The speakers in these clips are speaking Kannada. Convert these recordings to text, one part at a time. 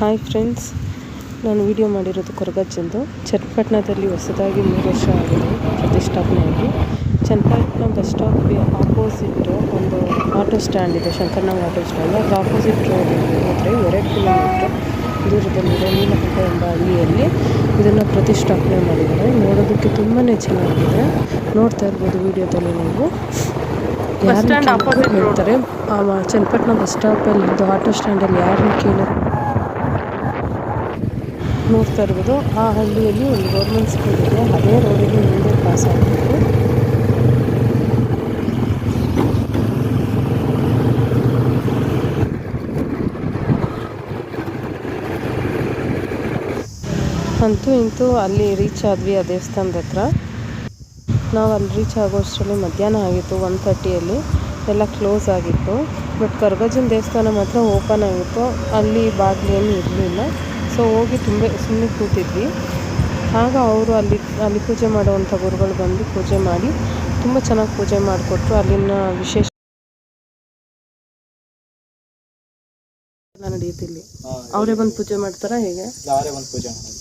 ಹಾಯ್ ಫ್ರೆಂಡ್ಸ್ ನಾನು ವಿಡಿಯೋ ಮಾಡಿರೋದು ಕೊರಗಜ್ಜಂದು. ಚನ್ನಪಟ್ಟಣದಲ್ಲಿ ಹೊಸದಾಗಿ ಮೂರು ವರ್ಷ ಆಗಿದೆ ಪ್ರತಿಷ್ಠಾಪನೆಯಾಗಿ. ಚನ್ನಪಟ್ಟಣ ಬಸ್ ಸ್ಟಾಪ್ಗೆ ಆಪೋಸಿಟ್ ಒಂದು ಆಟೋ ಸ್ಟ್ಯಾಂಡ್ ಇದೆ ಶಂಕರ್ನಾಗ್ ಆಟೋ ಸ್ಟ್ಯಾಂಡ್ ಅದ್ರ ಆಪೋಸಿಟ್ ರೋಡ್ ಹೋದರೆ ಎರಡು ಕಿಲೋಮೀಟ್ರ್ ದೂರದಲ್ಲಿರೋ ನೀಲಕಂಠ ಎಂಬ ಹಳ್ಳಿಯಲ್ಲಿ ಇದನ್ನು ಪ್ರತಿಷ್ಠಾಪನೆ ಮಾಡಿದ್ದಾರೆ. ನೋಡೋದಕ್ಕೆ ತುಂಬಾ ಚೆನ್ನಾಗಿದೆ. ನೋಡ್ತಾ ಇರ್ಬೋದು ವಿಡಿಯೋದಲ್ಲಿ ನೀವು. ಯಾರು. ಹೇಳ್ತಾರೆ? ಚನ್ನಪಟ್ಟಣ ಬಸ್ ಸ್ಟಾಪಲ್ಲಿ ಇದು ಆಟೋ ಸ್ಟ್ಯಾಂಡಲ್ಲಿ ಯಾರನ್ನ ಕೇಳಿ ನೋಡ್ತಾ ಇರ್ಬೋದು. ಆ ಹಳ್ಳಿಯಲ್ಲಿ ಒಂದು ಗೌರ್ಮೆಂಟ್ ಸ್ಕೂಲ್ ಇದೆ. ಅದೇ ರೋಡಿಗೆ ಮುಂದೆ ಪಾಸ್ ಆಗಬೇಕು ಅಂತೂ ಇಂತೂ ಅಲ್ಲಿ ರೀಚ್ ಆದ್ವಿ ಆ ದೇವಸ್ಥಾನದ ಹತ್ರ. ನಾವು ಅಲ್ಲಿ ರೀಚ್ ಆಗೋಷ್ಟರಲ್ಲಿ ಮಧ್ಯಾಹ್ನ ಆಗಿತ್ತು ಒನ್ ತರ್ಟಿಯಲ್ಲಿ ಎಲ್ಲ ಕ್ಲೋಸ್ ಆಗಿತ್ತು. ಬಟ್ ಕರ್ಗಜನ ದೇವಸ್ಥಾನ ಮಾತ್ರ ಓಪನ್ ಆಗಿತ್ತು. ಅಲ್ಲಿ ಬಾಗಿಲೇನು ಇರಲಿಲ್ಲ. ಸೊ ಹೋಗಿ ತುಂಬ ಸುಮ್ಮನೆ ಕೂತಿದ್ವಿ. ಆಗ ಅವರು ಅಲ್ಲಿ ಅಲ್ಲಿ ಪೂಜೆ ಮಾಡುವಂಥ ಗುರುಗಳು ಬಂದು ಪೂಜೆ ಮಾಡಿ ತುಂಬ ಚೆನ್ನಾಗಿ ಪೂಜೆ ಮಾಡಿಕೊಟ್ರು. ಅಲ್ಲಿನ ವಿಶೇಷ ನಡೆಯುತ್ತಿಲ್ಲಿ. ಅವರೇ ಬಂದು ಪೂಜೆ ಮಾಡ್ತಾರಾ ಹೇಗೆ? ಒಂದು ಪೂಜೆ ಮಾಡೋದು.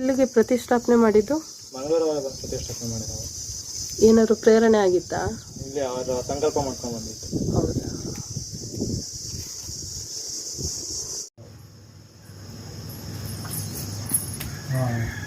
ಇಲ್ಲಿಗೆ ಪ್ರತಿಷ್ಠಾಪನೆ ಮಾಡಿದ್ದು? ಮಂಗಳವಾರ ಬಂದು ಪ್ರತಿಷ್ಠಾಪನೆ ಏನಾದ್ರು ಪ್ರೇರಣೆ ಆಗಿತ್ತಾ? ಇಲ್ಲಿ ಅವ್ರ ಸಂಕಲ್ಪ ಮಾಡ್ಕೊಂಡು ಬಂದಿತ್ತು ಹೌದಾ? Right.